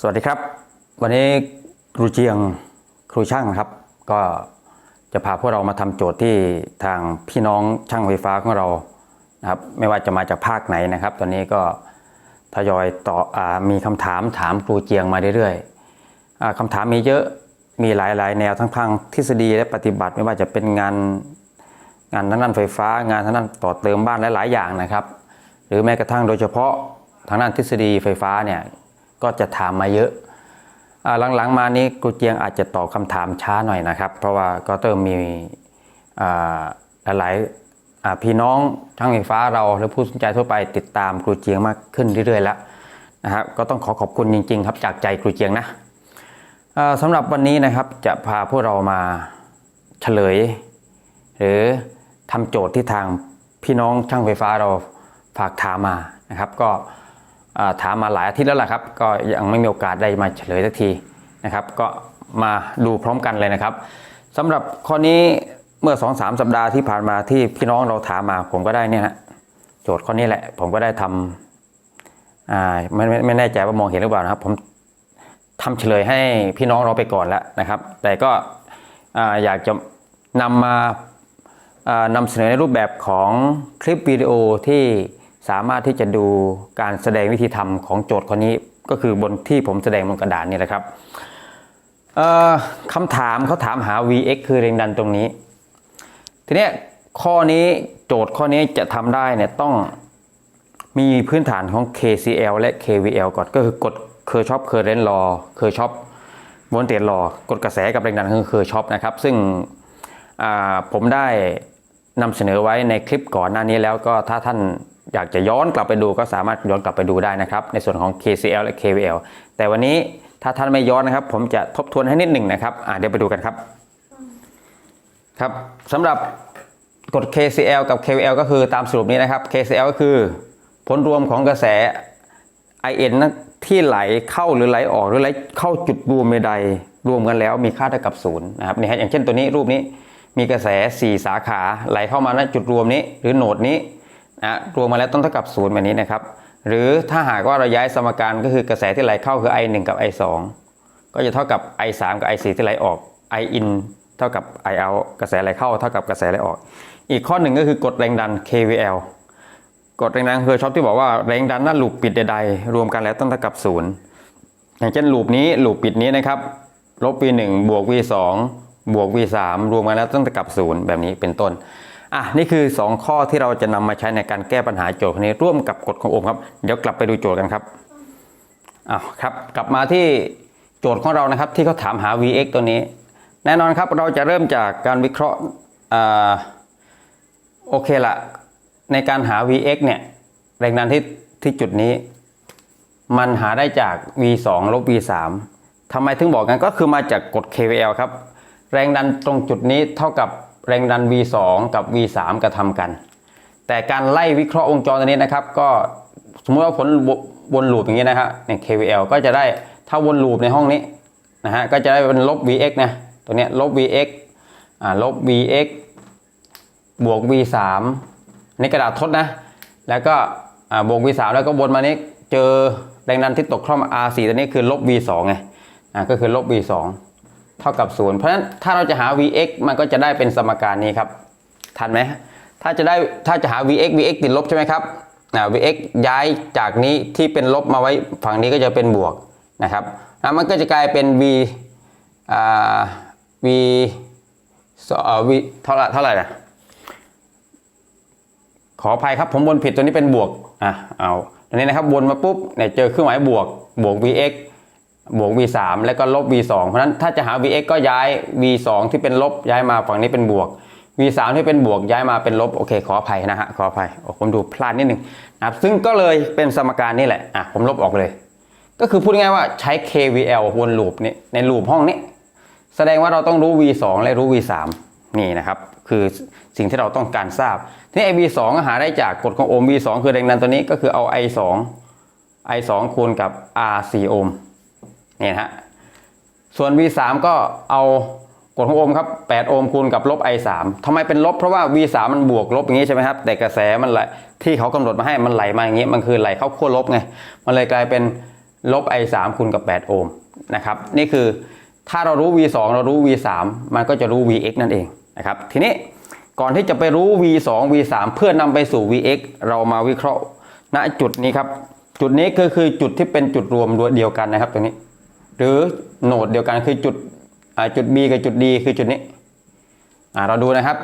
สวัสดีครับ วันนี้ครูเจียงครูช่างครับ ก็จะพาพวกเรามาทำโจทย์ที่ทางพี่น้องช่างไฟฟ้าของเรานะครับ ไม่ว่าจะมาจากภาคไหนนะครับ ตอนนี้ก็ทยอยต่ออมีคำถามถามครูเจียงมาเรื่อยๆอ่าคำถามมีเยอะมีหลายๆ แนวทั้งทางทฤษฎีและปฏิบัติ ไม่ว่าจะเป็นงานงานทางด้านไฟฟ้างานทางด้านต่อเติมบ้านหลายๆอย่างนะครับ หรือแม้กระทั่งโดยเฉพาะทางด้านทฤษฎีไฟฟ้าเนี่ย ก็จะถามมาเยอะหลังๆมานี้ครูเจียงอาจจะตอบคำถามช้าหน่อยนะครับ เพราะว่าก็เริ่มมีหลายๆพี่น้องช่างไฟฟ้าเราหรือผู้สนใจทั่วไปติดตามครูเจียงมากขึ้นเรื่อยๆแล้วนะครับก็ต้องขอขอบคุณจริง ๆ ครับจากใจครูเจียงนะสำหรับวันนี้นะครับจะพาพวกเรามาเฉลย หรือทำโจทย์ที่ทางพี่น้องช่างไฟฟ้าเราฝากถามมานะครับ ก็ ถามมาหลายอาทิตย์แล้วล่ะครับ ก็ยังไม่มีโอกาสได้มาเฉลยสักทีนะครับ ก็มาดูพร้อมกันเลยนะครับสำหรับข้อนี้เมื่อ2อสสัปดาห์ที่ผ่านมาที่พี่น้องเราถามมาผมก็ได้เนี่ยนะโจทย์ข้อนี้แหละ ผมก็ได้ทำอ่าไม่ไม่ไม่แน่ใจว่ามองเห็นหรือเปล่านะครับ ผมทำเฉลยให้พี่น้องเราไปก่อนแล้วนะครับ แต่ก็อ่าอยากจะนำมาอ่านำเสนอในรูปแบบของคลิปวิดีโอที่ สามารถที่จะดูการแสดงวิธีทำของโจทย์ข้อนี้ก็คือบนที่ผมแสดงบนกระดานนี่แหละครับเอ่อคำถามเขาถามหา Vx คือแรงดันตรงนี้ ทีเนี้ยข้อนี้โจทย์ข้อนี้จะทำได้เนี่ยต้องมีพื้นฐานของ KCL และ KVL ก่อนก็คือกฎเคอร์ชอปเคอร์เรนต์ลอเคอร์ชอปวอลเตจลอกฎกระแสกับแรงดันคือเคอร์ชอปนะครับ ซึ่งอ่าผมได้นำเสนอไว้ในคลิปก่อนหน้านี้แล้วก็ถ้าท่าน อยากจะย้อนกลับไปดูก็สามารถย้อนกลับไปดูได้นะครับ ในส่วนของ KCL และ KVL แต่วันนี้ถ้าท่านไม่ย้อนนะครับ ผมจะทบทวนให้นิดหนึ่งนะครับอ่าเดี๋ยวไปดูกันครับ ครับสำหรับกฎ KCL กับ KVL ก็คือตามสรุปนี้นะครับ KCL ก็คือผลรวมของกระแส IN นั้นที่ไหลเข้าหรือไหลออกหรือไหลเข้าจุดรวมใดรวมกันแล้วมีค่าเท่ากับศูนย์นะครับนี่ฮะอย่างเช่นตัวนี้รูปนี้มีกระแส 4 สาขาไหลเข้ามาณจุดรวมนี้ หรือโหนดนี้ นะรวมมาแล้วต้องเท่ากับศูนย์แบบนี้นะครับ หรือถ้าหากว่าเราย้ายสมการก็คือกระแสที่ไหลเข้าคือ I1 กับ I2 ก็จะเท่ากับ I3 กับ I4 ที่ไหลออก I in เท่ากับ I out กระแสไหลเข้าเท่ากับกระแสไหลออก อีกข้อหนึ่งก็คือกฎแรงดัน KVL กฎแรงดันคือชอบที่บอกว่าแรงดันหน้าลูปปิดใดๆรวมกันแล้วต้องเท่ากับศูนย์อย่างเช่นลูปนี้ลูปปิดนี้นะครับลบ v1 บวก v2 บวก v3 รวมกันแล้วต้องเท่ากับศูนย์แบบนี้เป็นต้น อะนี่คือ 2 ข้อที่เราจะนำมาใช้ในการแก้ปัญหาโจทย์นี้ร่วมกับกฎของโอห์มครับ เดี๋ยวกลับไปดูโจทย์กันครับอ้าวครับ กลับมาที่โจทย์ของเรานะครับ ที่เขาถามหา vx ตัวนี้ แน่นอนครับเราจะเริ่มจากการวิเคราะห์อ่าโอเคละในการหา Vx เนี่ยแรงดันที่ที่จุดนี้ มันหาได้จาก V2 ลบ V3 ทำไมถึงบอกกันก็คือมาจากกฎ KVL ครับ แรงดันตรงจุดนี้เท่ากับ แรงดัน V2 กับ V3 กระทำกัน แต่การไล่วิเคราะห์วงจรตัวนี้นะครับ ก็สมมติว่าผลวนลูปอย่างนี้นะฮะเนี่ย KVL ก็จะได้ถ้าวนลูปในห้องนี้นะฮะก็จะได้เป็นลบ Vx นะตัวเนี้ยลบ Vx อ่าลบ Vx บวก v3 อันนี้กระดาษทดนะ แล้วก็อ่าบวก v3 แล้วก็วนมานี้เจอแรงดันที่ตกคร่อม r4 ตัวนี้คือลบ v2 ไงอ่าก็คือลบ v2 เท่ากับ 0 เพราะฉะนั้นถ้าเราจะหา vx มันก็จะได้เป็นสมการนี้ครับ ทันไหมถ้าจะได้ถ้าจะหา vx vx ติดลบใช่ไหมครับอ่า vx ย้ายจากนี้ที่เป็นลบมาไว้ฝั่งนี้ก็จะเป็นบวกนะครับแล้วมันก็จะกลายเป็น v อ่า v เอ่อ v เท่าไหร่เท่าไหร่นะขออภัยครับผมวนผิดตัวนี้เป็นบวกอะเอาตัวนี้นะครับวนมาปุ๊บเนี่ยเจอเครื่องหมายบวกบวก vx บวก v3 แล้วก็ลบ v2 เพราะฉะนั้นถ้าจะหา vx ก็ย้าย v2 ที่เป็นลบย้ายมาฝั่งนี้เป็นบวก v3 ที่เป็นบวกย้ายมาเป็นลบโอเคขออภัยนะฮะขออภัยผมดูพลาดนิดนึงนะครับซึ่งก็เลยเป็นสมการนี่แหละอะผมลบออกเลย ก็คือพูดง่ายว่าใช้ kvl วนลูปนี่ในลูปห้องนี้ แสดงว่าเราต้องรู้ v2 และรู้ v3 นี่นะครับ คือสิ่งที่เราต้องการทราบทีนี้ v2 หาได้จากกฎของโอห์ม v2 คือแรงดันตัวนี้ก็คือเอา i2 i2 คูณกับ r4 โอห์ม นี่นะฮะส่วน v3 ก็เอากฎของโอห์มครับ 8 โอห์มคูณกับลบ i3 ทำไมเป็นลบเพราะว่า v3 มันบวกลบอย่างนี้ใช่ไหมครับ แต่กระแสมันไหลที่เขากำหนดมาให้มันไหลมาอย่างนี้ มันคือไหลเข้าขั้วลบไง มันเลยกลายเป็นลบ i 3 คูณกับ 8 โอห์มนะครับ นี่คือถ้าเรารู้ v 2 เรารู้ v 3 มันก็จะรู้ vx นั่นเองนะครับ ทีนี้ก่อนที่จะไปรู้ v 2 v 3 เพื่อนำไปสู่ vx เรามาวิเคราะห์ณจุดนี้ครับ จุดนี้ก็คือจุดที่เป็นจุดรวมเดียวกันนะครับตรงนี้ หรือโหนดเดียวกันคือจุดจุด b กับจุด d คือจุดนี้เราดูนะครับ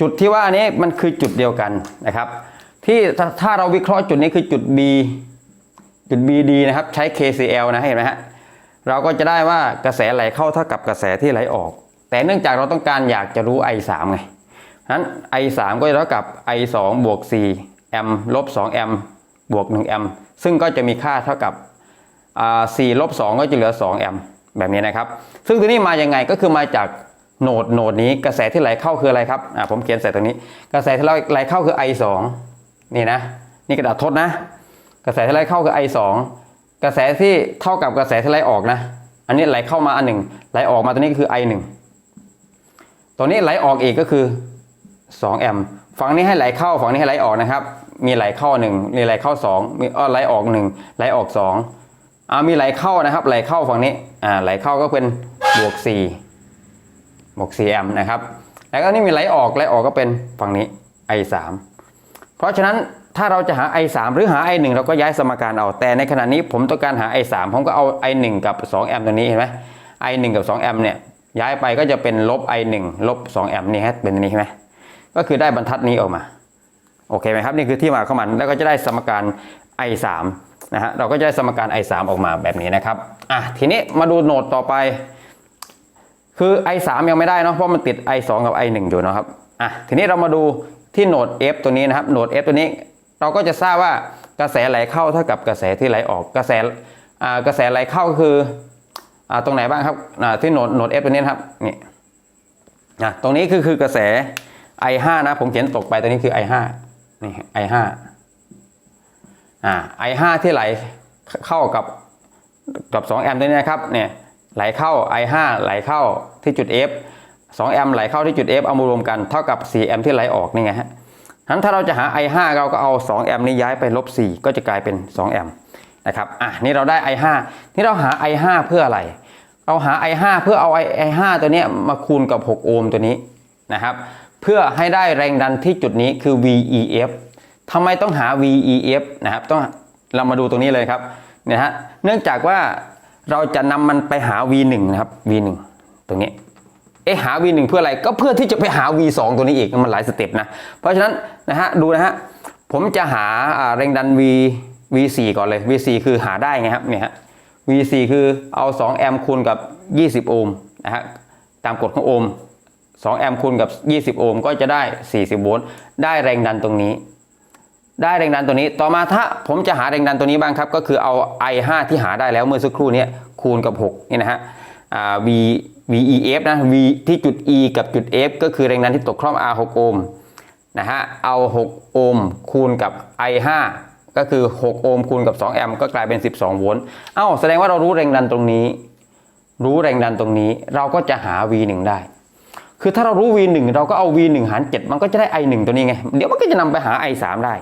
จุดที่ว่านี้มันคือจุดเดียวกันนะครับ ที่ถ้าเราวิเคราะห์จุดนี้คือจุด b จุด BD นะครับใช้ KCL นะเห็นไหมฮะเราก็จะได้ว่ากระแสไหลเข้าเท่ากับกระแสที่ไหลออก แต่เนื่องจากเราต้องการอยากจะรู้ I3 ไงนั้น I3 ก็จะเท่ากับ I2 บวก4แอมลบ2แอมบวก1แอมซึ่งก็จะมีค่าเท่ากับ อ่า4ลบ2ก็จะเหลือ 2 แอมป์แบบนี้นะครับ ซึ่งตัวนี้มาอยังไงก็คือมาจากโหนดโหนดนี้กระแสที่ไหลเข้าคืออะไรครับอ่าผมเขียนใส่ตรงนี้ กระแสที่ไหลเข้าคือ I2 นี่นะ นี่กระดาษทดนะ กระแสที่ไหลเข้าคือ I2 กระแสที่เท่ากับกระแสที่ไหลออกนะ อันนี้ไหลเข้ามาอันหนึ่งไหลออกมาตัวนี้ก็คือ I1 ตัวนี้ไหลออกอีกก็คือ 2 แอมป์ฝั่งนี้ให้ไหลเข้าฝั่งนี้ให้ไหลออกนะครับ มีไหลเข้า 1 มีไหลเข้า 2 มีอ้อไหลออก 1 ไหลออก 2 อ่ามีไหลเข้านะครับไหลเข้าฝั่งนี้อ่าไหลเข้าก็เป็นบวก4บวก4แอมป์นะครับ แล้วก็นี่มีไหลออกไหลออกก็เป็นฝั่งนี้ I3 เพราะฉะนั้นถ้าเราจะหา i3 หรือหา i1 เราก็ย้ายสมการเอาแต่ในขณะนี้ผมต้องการหา i3 ผมก็เอา i1 กับ2แอมป์ตัวนี้เห็นไหม i1 กับ2แอมป์เนี่ยย้ายไปก็จะเป็นลบ i1 ลบ2แอมป์นี่ฮะเป็นอันนี้ใช่ไหมก็คือได้บรรทัดนี้ออกมา โอเคไหมครับ นี่คือที่มาของมันแล้วก็จะได้สมการ i3 นะฮะเราก็จะได้สมการ i3 ออกมาแบบนี้นะครับอะทีนี้มาดูโหนดต่อไป คือ i3 ยังไม่ได้เนาะเพราะมันติด i2 กับ i1 อยู่นะครับอะทีนี้เรามาดูที่โหนด f ตัวนี้นะครับโหนด f ตัวนี้ เราก็จะทราบว่ากระแสไหลเข้าเท่ากับกระแสที่ไหลออกกระแสอ่ากระแสไหลเข้าคืออ่าตรงไหนบ้างครับอ่าที่โหนดโหนด f ตัวนี้นครับนี่อะตรงนี้คือคือกระแส i5 นะผมเขียนตกไปตัวนี้คือ i5 นี่ i5 อ่า i5 ที่ไหลเข้ากับกับ2แอมป์ตัวนี้นะครับเนี่ยไหลเข้า i5 ไหลเข้าที่จุด f 2แอมป์ไหลเข้าที่จุด f เอามารวมกันเท่ากับ4แอมป์ที่ไหลออกนี่ไงฮะนั้นถ้าเราจะหา i5 เราก็เอา2แอมป์นี้ย้ายไปลบ4ก็จะกลายเป็น2แอมป์นะครับอะนี่เราได้ i5 นี่เราหา i5 เพื่ออะไร เราหา i5 เพื่อเอา i5 ตัวนี้มาคูณกับ 6 โอห์มตัวนี้นะครับเพื่อให้ได้แรงดันที่จุดนี้คือ VEF ทำไมต้องหา VEF นะครับต้องเรามาดูตรงนี้เลยครับเนี่ยฮะเนื่องจากว่าเราจะนำมันไปหา V1 นะครับ V1 ตรงนี้เอ๊ะหา V1 เพื่ออะไรก็เพื่อที่จะไปหา V2 ตัวนี้อีกมันหลายสเต็ปนะเพราะฉะนั้นนะฮะดูนะฮะผมจะหาแรงดัน V V4 ก่อนเลย V4 คือหาได้ไงครับเนี่ยฮะ V4 คือเอา2แอมป์คูณกับ 20 โอห์มนะฮะตามกฎของโอห์ม2แอมป์คูณกับ 20 โอห์มก็จะได้ 40 โวลต์ได้แรงดันตรงนี้ ได้แรงดันตัวนี้ ต่อมาถ้าผมจะหาแรงดันตัวนี้บ้างครับ ก็คือเอา I5 ที่หาได้แล้วเมื่อสักครู่นี้คูณกับ6นี่นะฮะ V VEF นะ V ที่จุด E กับจุด F ก็คือแรงดันที่ตกคร่อม R6 โอห์มนะฮะ เอา 6 โอห์มคูณกับ I5 ก็คือ 6 โอห์มคูณกับ 2 แอมป์ก็กลายเป็น 12 โวลต์ เอ้า แสดงว่าเรารู้แรงดันตรงนี้ รู้แรงดันตรงนี้ เราก็จะหา V1 ได้ คือถ้าเรารู้ V1 เราก็เอา V1 หาร 7 มันก็จะได้ I1 ตัวนี้ไง เดี๋ยวมันก็จะนำไปหา I3 ได้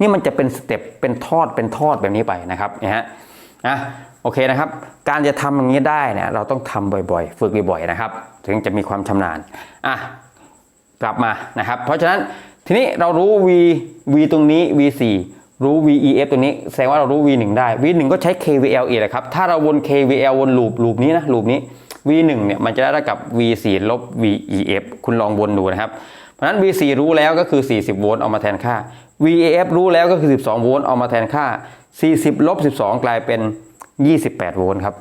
นี่มันจะเป็นสเต็ปเป็นทอดเป็นทอดแบบนี้ไปนะครับเนี่ยฮะนะโอเคนะครับ การจะทำอย่างนี้ได้เนี่ยเราต้องทำบ่อยๆ ฝึกบ่อยๆนะครับ ถึงจะมีความชำนาญอะกลับมานะครับ เพราะฉะนั้นทีนี้เรารู้ V V ตรงนี้ V4 รู้ VEF ตัวนี้ แสดงว่าเรารู้ V1 ได้ V1 ก็ใช้ KVL อีกแหละครับ ถ้าเราวน KVL วนลูปลูปนี้นะลูปนี้ V1 เนี่ยมันจะได้เท่ากับ V4 ลบ VEF คุณลองวนดูนะครับ เพราะฉะนั้น V4 รู้แล้วก็คือ 40 โวลต์เอามาแทนค่า VEF รู้แล้วก็คือ 12 โวลต์เอามาแทนค่า 40ลบ12 กลายเป็น 28 โวลต์ครับ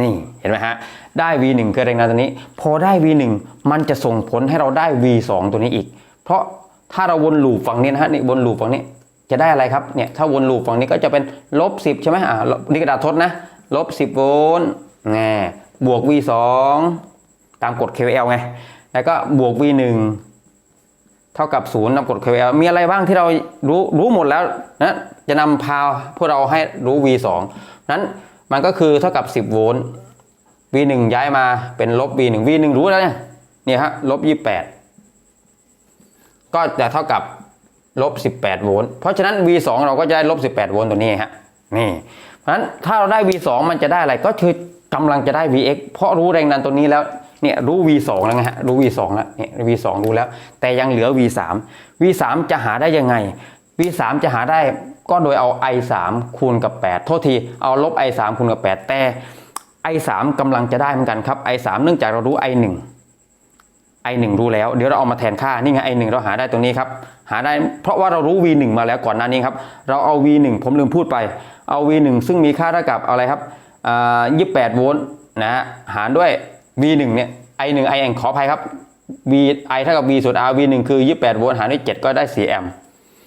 นี่เห็นไหมฮะ ได้ V1 คือแรงดันตัวนี้ พอได้ V1 มันจะส่งผลให้เราได้ V2 ตัวนี้อีก เพราะถ้าเราวนลูปฝั่งนี้นะฮะนี่วนลูปฝั่งนี้จะได้อะไรครับเนี่ยถ้าวนลูปฝั่งนี้ก็จะเป็นลบ10ใช่ไหมอ่านี่กระดาษทดนะลบ10โวลต์แง่บวก V2 ตามกฎ KVL ไง แล้วก็บวก V1 เท่ากับ0นำกฎ KVL มีอะไรบ้างที่เรารู้รู้หมดแล้วนะจะนำพาพวกเราให้รู้ V2 นั้นมันก็คือเท่ากับ 10 โวลต์ V1 ย้ายมาเป็นลบ V1 V1 รู้แล้วเนี่ยเนี่ยฮะลบ 28 ก็จะเท่ากับลบ 18 โวลต์ เพราะฉะนั้น V2 เราก็จะได้ลบ 18 โวลต์ตัวนี้ฮะนี่เพราะฉะนั้นถ้าเราได้ V2 มันจะได้อะไรก็คือกำลังจะได้ Vx เพราะรู้แรงดันตัวนี้แล้ว เนี่ยรู้ V2 แล้วไงฮะรู้ V2 แล้วเนี่ย V2 รู้แล้ว แต่ยังเหลือ V3 V3 จะหาได้ยังไง V3 จะหาได้ก็โดยเอา I3 คูณกับ 8 โทษทีเอาลบ I3 คูณกับ 8 แต่ I3 กำลังจะได้เหมือนกันครับ I3 เนื่องจากเรารู้ I1 I1 รู้แล้ว เดี๋ยวเราเอามาแทนค่า นี่ไง I1 เราหาได้ตรงนี้ครับ หาได้ เพราะว่าเรารู้ V1 มาแล้วก่อนหน้านี้ครับ เราเอา V1 ผมลืมพูดไป เอา V1 ซึ่งมีค่าเท่ากับอะไรครับอ่า28โวลต์นะฮะ หารด้วย V1 เนี่ย I1 IN ขออภัยครับ V I เท่ากับ V ส่วน R V1 คือ 28 โวลต์หารด้วย7ก็ได้ 4 แอมป์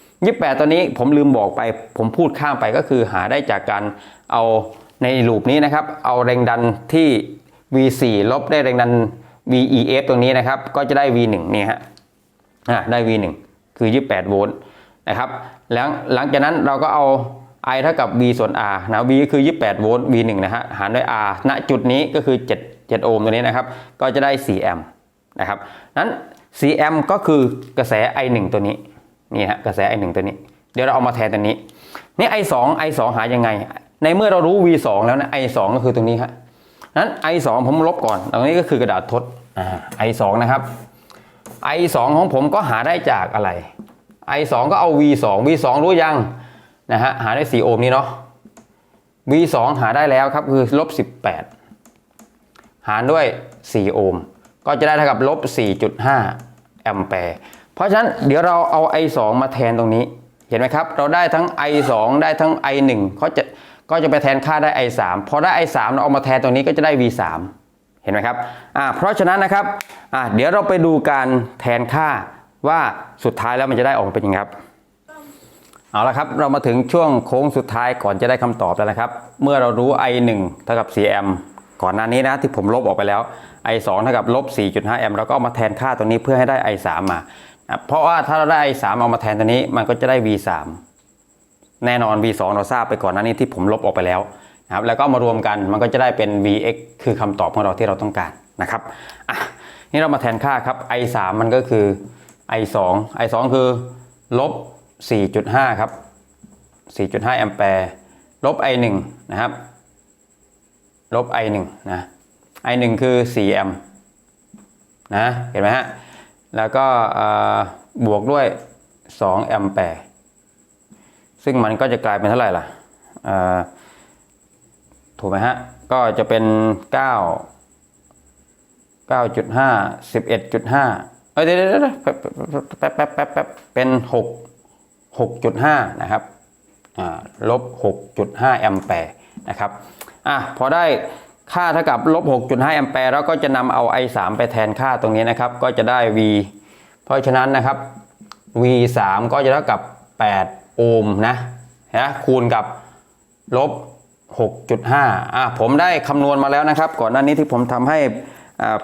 28ตัวนี้ผมลืมบอกไป ผมพูดข้ามไปก็คือหาได้จากการเอาในลูปนี้นะครับ เอาแรงดันที่ V4 ลบได้แรงดัน VEF ตรงนี้นะครับ ก็จะได้ V1 นี่ฮะอะได้ V1 คือ 28 โวลต์นะครับแล้วหลังจากนั้นเราก็เอา I เท่ากับ V ส่วน R นะ V ก็คือ 28 โวลต์ V1 นะฮะ หารด้วย R ณ จุดนี้ก็คือ 7 7 โอห์มตัวนี้นะครับ ก็จะได้ 4 แอมป์นะครับ นั้น 4 แอมป์ก็คือกระแส I1 ตัวนี้ นี่ฮะ กระแส I1 ตัวนี้ เดี๋ยวเราเอามาแทนตัวนี้ นี่ I2 I2 หายังไง ในเมื่อเรารู้ V2 แล้วนะ I2 ก็คือตรงนี้ครับนั้น I2 ผมลบก่อน ตรงนี้ก็คือกระดาษทดอ่า I2 นะครับ I2 ของผมก็หาได้จากอะไร I2 ก็เอา V2 V2 รู้ยังนะฮะ หาได้ 4 โอห์มนี่เนาะ V2 หาได้แล้วครับคือลบ18 หารด้วย 4 โอห์มก็จะได้เท่ากับลบ 4.5 แอมแปร์ เพราะฉะนั้นเดี๋ยวเราเอา I2 มาแทนตรงนี้ เห็นไหมครับ เราได้ทั้ง I2 ได้ทั้ง I1 เขาจะก็จะไปแทนค่าได้ I3 พอได้ I3 เราเอามาแทนตรงนี้ก็จะได้ V3 เห็นไหมครับอ่าเพราะฉะนั้นนะครับอ่าเดี๋ยวเราไปดูการแทนค่าว่าสุดท้ายแล้วมันจะได้ออกมาเป็นยังไงครับเอาละครับ เรามาถึงช่วงโค้งสุดท้ายก่อนจะได้คำตอบแล้วนะครับ เมื่อเรารู้ i1 เท่ากับ4แอมป์ ก่อนหน้านี้นะที่ผมลบออกไปแล้ว i2 เท่ากับลบ4.5แอมป์เราก็เอามาแทนค่าตัวนี้เพื่อให้ได้ i3 มา เพราะว่าถ้าเราได้ i3 เอามาแทนตัวนี้มันก็จะได้ v3 แน่นอน v2 เราทราบไปก่อนหน้านี้ที่ผมลบออกไปแล้วนะครับแล้วก็มารวมกันมันก็จะได้เป็น vx คือคำตอบของเราที่เราต้องการนะครับอะนี่เรามาแทนค่าครับ i3 มันก็คือ i2 i2 คือลบ4.5 ครับ 4.5 แอมแปร์ ลบ i1 นะครับ ลบ i1 นะ i1 คือ 4 แอมป์นะ เห็นไหมฮะ แล้วก็บวกด้วย 2 แอมแปร์ ซึ่งมันก็จะกลายเป็นเท่าไหร่ล่ะ ถูกไหมฮะ ก็จะเป็น 9 9.5 11.5 เอ้ยเดี๋ยวเดี๋ยวเดี๋ยวแป๊บแป๊บแป๊บแป๊บแป๊บเป็น 6 6.5 นะครับลบ 6.5 แอมแปร์นะครับ อะพอได้ค่าเท่ากับลบ6.5แอมแปร์แล้วก็จะนำเอา I3 ไปแทนค่าตรงนี้นะครับ ก็จะได้ V เพราะฉะนั้นนะครับ V3 ก็จะเท่ากับ 8 โอห์มนะนะคูณกับลบ6.5อะผมได้คำนวณมาแล้วนะครับ ก่อนหน้านี้ที่ผมทำให้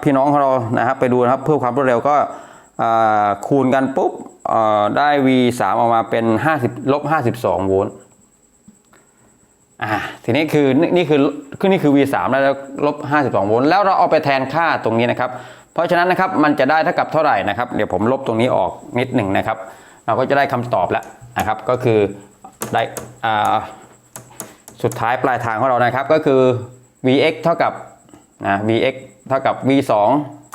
พี่น้องของเรานะครับไปดูนะครับเพื่อความรวดเร็วก็คูณกันปุ๊บได้ V3 ออกมาเป็น 50ลบ52 โวลต์ อ่าทีนี้คือนี่คือคือนี่คือ V3 แล้วลบ 52 โวลต์แล้วเราเอาไปแทนค่าตรงนี้นะครับ เพราะฉะนั้นนะครับมันจะได้เท่ากับเท่าไหร่นะครับ เดี๋ยวผมลบตรงนี้ออกนิดหนึ่งนะครับ เราก็จะได้คำตอบแล้วนะครับ ก็คือได้อ่าสุดท้ายปลายทางของเรานะครับก็คือ vx เท่ากับนะ vx เท่ากับ v2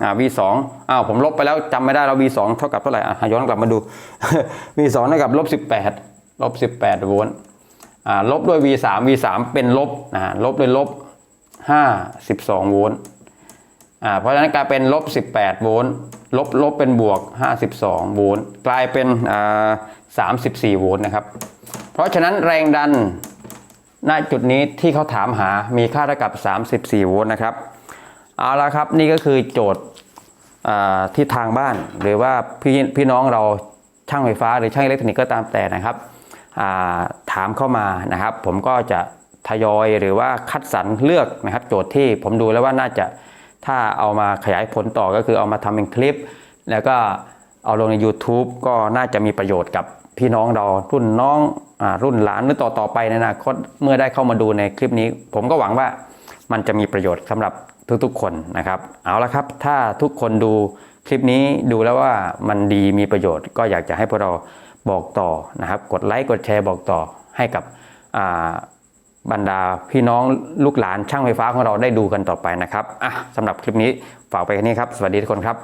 อ่า v2 อ้าวผมลบไปแล้วจำไม่ได้แล้ว v2 เท่ากับเท่าไหร่อะย้อนกลับมาดู v2 เท่ากับลบ18ลบ18โวลต์ ลบด้วย v3 v3 เป็นลบนะลบด้วยลบ52โวลต์เพราะฉะนั้นกลายเป็นลบ 18 โวลต์ลบลบเป็นบวก 52 โวลต์กลายเป็น34 โวลต์นะครับ เพราะฉะนั้นแรงดันณจุดนี้ที่เขาถามหามีค่าเท่ากับ 34 โวลต์นะครับ เอาละครับนี่ก็คือโจทย์ที่ทางบ้าน หรือว่าพี่พี่น้องเราช่างไฟฟ้าหรือช่างอิเล็กทรอนิกส์ก็ตามแต่นะครับ ถามเข้ามานะครับ ผมก็จะทยอยหรือว่าคัดสรรเลือกนะครับ โจทย์ที่ผมดูแล้วว่าน่าจะถ้าเอามาขยายผลต่อก็คือเอามาทำเป็นคลิป แล้วก็เอาลงใน YouTube ก็น่าจะมีประโยชน์กับพี่น้องเรารุ่นน้องอรุ่นหลานหรือต่อต่อไปในอนาคตเมื่อได้เข้ามาดูในคลิปนี้ ผมก็หวังว่ามันจะมีประโยชน์สำหรับทุกๆคนนะครับ เอาละครับ ถ้าทุกคนดูคลิปนี้ดูแล้วว่ามันดีมีประโยชน์ก็อยากจะให้พวกเรา บอกต่อนะครับ กดไลค์กดแชร์บอกต่อให้กับบรรดาพี่น้องลูกหลานช่างไฟฟ้าของเราได้ดูกันต่อไปนะครับอะสำหรับคลิปนี้ฝากไปแค่นี้ครับ สวัสดีทุกคนครับ